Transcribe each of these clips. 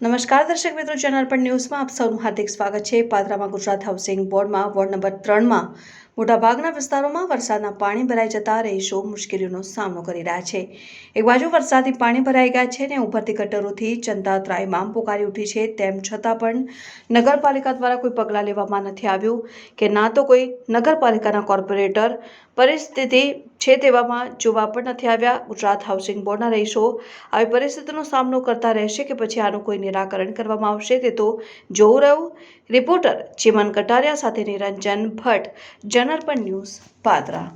નમસ્કાર દર્શક મિત્રો ચેનલ પર ન્યૂઝમાં આપ સૌનું હાર્દિક સ્વાગત છે. પાદરામાં ગુજરાત હાઉસિંગ બોર્ડમાં વોર્ડ નંબર ત્રણમાં મોટાભાગના વિસ્તારોમાં વરસાદના પાણી ભરાઈ જતા રહીશો મુશ્કેલીઓનો સામનો કરી રહ્યા છે. એક બાજુ વરસાદી પાણી ભરાઈ ગયા છે અને ઉભરતી ગટરોથી જનતા ત્રાયમામ પોકારી ઉઠી છે, તેમ છતાં પણ નગરપાલિકા દ્વારા કોઈ પગલાં લેવામાં નથી આવ્યું કે ના તો કોઈ નગરપાલિકાના કોર્પોરેટર પરિસ્થિતિ છે તેવામાં જોવા પણ નથી આવ્યા. ગુજરાત હાઉસિંગ બોર્ડના રહીશો આવી પરિસ્થિતિનો સામનો કરતા રહેશે કે પછી આનું કોઈ નિરાકરણ કરવામાં આવશે તે તો જોવું રહ્યું. રિપોર્ટર ચિમન કટારિયા સાથે નિરંજન ભટ્ટ જનરપણ ન્યૂઝ પાદરા.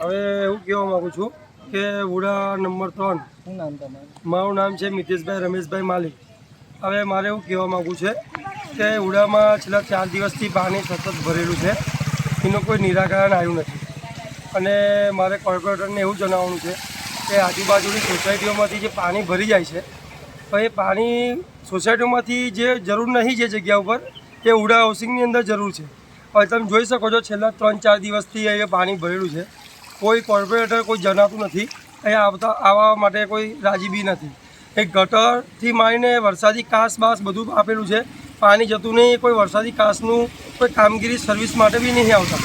હવે એવું કહેવા માગું છું કે ઉડા નંબર ત્રણ. શું નામ તમારું? મારું નામ છે મિતેશભાઈ રમેશભાઈ માલિક. હવે મારે એવું કહેવા માગું છે કે ઉડામાં છેલ્લા ચાર દિવસથી પાણી સતત ભરેલું છે. એનું કોઈ નિરાકરણ આવ્યું નથી. અને મારે કોર્પોરેટરને એવું જણાવવાનું છે કે આજુબાજુની સોસાયટીઓમાંથી જે પાણી ભરી જાય છે તો એ પાણી સોસાયટીઓમાંથી જે જરૂર નહીં જે જગ્યા ઉપર એ ઉડા હાઉસિંગની અંદર જરૂર છે. હવે તમે જોઈ શકો છો, છેલ્લા ત્રણ ચાર દિવસથી અહીંયા પાણી ભરેલું છે. કોઈ કોર્પોરેટર કોઈ જણાતું નથી. અહીંયા આવતા, આવવા માટે કોઈ રાજી બી નથી. એ ગટરથી માંડીને વરસાદી કાસ બાસ બધું આપેલું છે. પાણી જતું નહીં, કોઈ વરસાદી કાસનું કોઈ કામગીરી સર્વિસ માટે બી નહીં આવતા.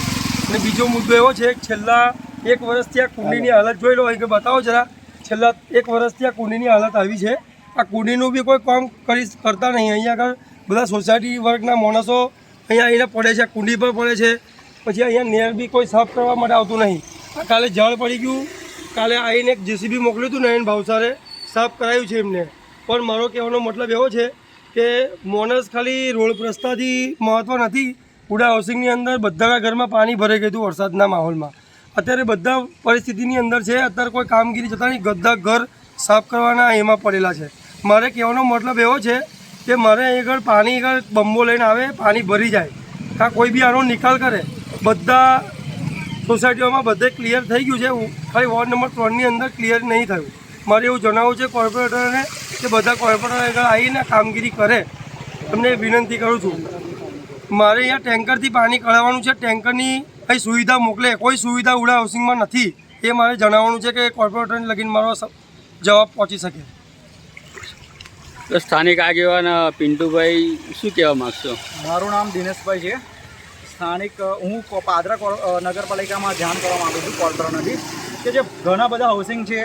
અને બીજો મુદ્દો એવો છે કે છેલ્લા એક વર્ષથી આ કુંડીની હાલત જોઈ લો કે બતાવો જરા. છેલ્લા એક વર્ષથી આ કુંડીની હાલત આવી છે. આ કુંડીનું બી કોઈ કામ કરી, કરતા નહીં. અહીંયા આગળ બધા સોસાયટી વર્ગના માણસો અહીંયા આવીને પડે છે, કુંડી પર પડે છે. પછી અહીંયા નેર બી કોઈ સાફ કરવા માટે આવતું નહીં. કાલે જળ પડી ગયું. કાલે આવીને એક જેસીબી મોકલ્યું હતું નયન ભાવસારે સાફ કરાયું છે એમને. પણ મારો કહેવાનો મતલબ એવો છે કે મોનસ ખાલી રોડ પ્રસ્તાથી મહત્ત્વ નથી. ઉડા હાઉસિંગની અંદર બધાના ઘરમાં પાણી ભરાઈ ગયું હતું વરસાદના માહોલમાં. અત્યારે બધા પરિસ્થિતિની અંદર છે. અત્યારે કોઈ કામગીરી જતા નહીં. બધા ઘર સાફ કરવાના એમાં પડેલા છે. મારે કહેવાનો મતલબ એવો છે કે મારે આગળ પાણી આગળ બંબો લઈને આવે, પાણી ભરી જાય. કાં કોઈ બી આનો નિકાલ કરે. બધા સોસાયટીઓમાં બધે ક્લિયર થઈ ગયું છે. ખાલી વોર્ડ નંબર ત્રણની અંદર ક્લિયર નહીં થયું. મારે એવું જણાવવું છે કોર્પોરેટરને કે બધા કોર્પોરેટર આગળ આવીને કામગીરી કરે. તમને વિનંતી કરું છું. મારે અહીંયા ટેન્કરથી પાણી કઢાવવાનું છે. ટેન્કરની કઈ સુવિધા મોકલે. કોઈ સુવિધા ઉડા હાઉસિંગમાં નથી. એ મારે જણાવવાનું છે કે કોર્પોરેટરને લગીને મારો જવાબ પહોંચી શકે. તો સ્થાનિક આગેવાન પિન્ટુભાઈ શું કહેવા માગશો? મારું નામ દિનેશભાઈ છે. સ્થાનિક હું પાદરા નગરપાલિકામાં ધ્યાન કરવા માગું છું કોર્પોરેટરથી કે જે ઘણા બધા હાઉસિંગ છે,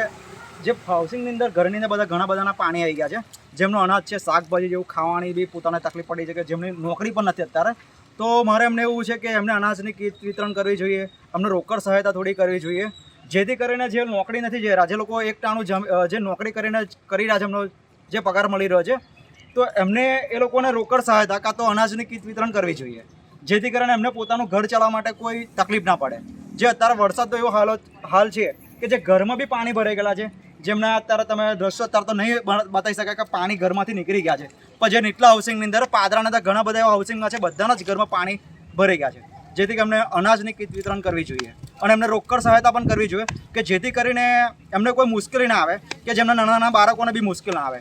જે હાઉસિંગની અંદર ઘરની અંદર બધા ઘણા બધાના પાણી આવી ગયા છે. જેમનું અનાજ છે, શાકભાજી જેવું ખાવાની બી પોતાને તકલીફ પડી છે કે જેમની નોકરી પણ નથી અત્યારે. તો મારે એમને એવું છે કે એમને અનાજની કીટ વિતરણ કરવી જોઈએ, અમને રોકડ સહાયતા થોડી કરવી જોઈએ. જેથી કરીને જે નોકરી નથી જે જે લોકો એક ટાણું જમ જે નોકરી કરીને કરી રહ્યા છે એમનો જે પગાર મળી રહ્યો છે, તો એમને એ લોકોને રોકડ સહાયતા કાં તો અનાજની કીટ વિતરણ કરવી જોઈએ. જેથી કરીને એમને પોતાનું ઘર ચલાવવા માટે કોઈ તકલીફ ના પડે. જે અત્યારે વરસાદ તો એવો હાલ હાલ છે કે જે ઘરમાં બી પાણી ભરાઈ ગયેલા છે, જેમના અત્યારે તમે દ્રશ્યો અત્યારે તો નહીં બતાવી શકાય કે પાણી ઘરમાંથી નીકળી ગયા છે. પણ જે નીટલા હાઉસિંગની અંદર પાદરાના તો ઘણા બધા એવા હાઉસિંગમાં છે, બધાના જ ઘરમાં પાણી ભરાઈ ગયા છે. જેથી કે એમને અનાજની કીટ વિતરણ કરવી જોઈએ. અને એમને રોકડ સહાયતા પણ કરવી જોઈએ કે જેથી કરીને એમને કોઈ મુશ્કેલી ના આવે, કે જેમના નાના નાના બાળકોને બી મુશ્કેલ ના આવે.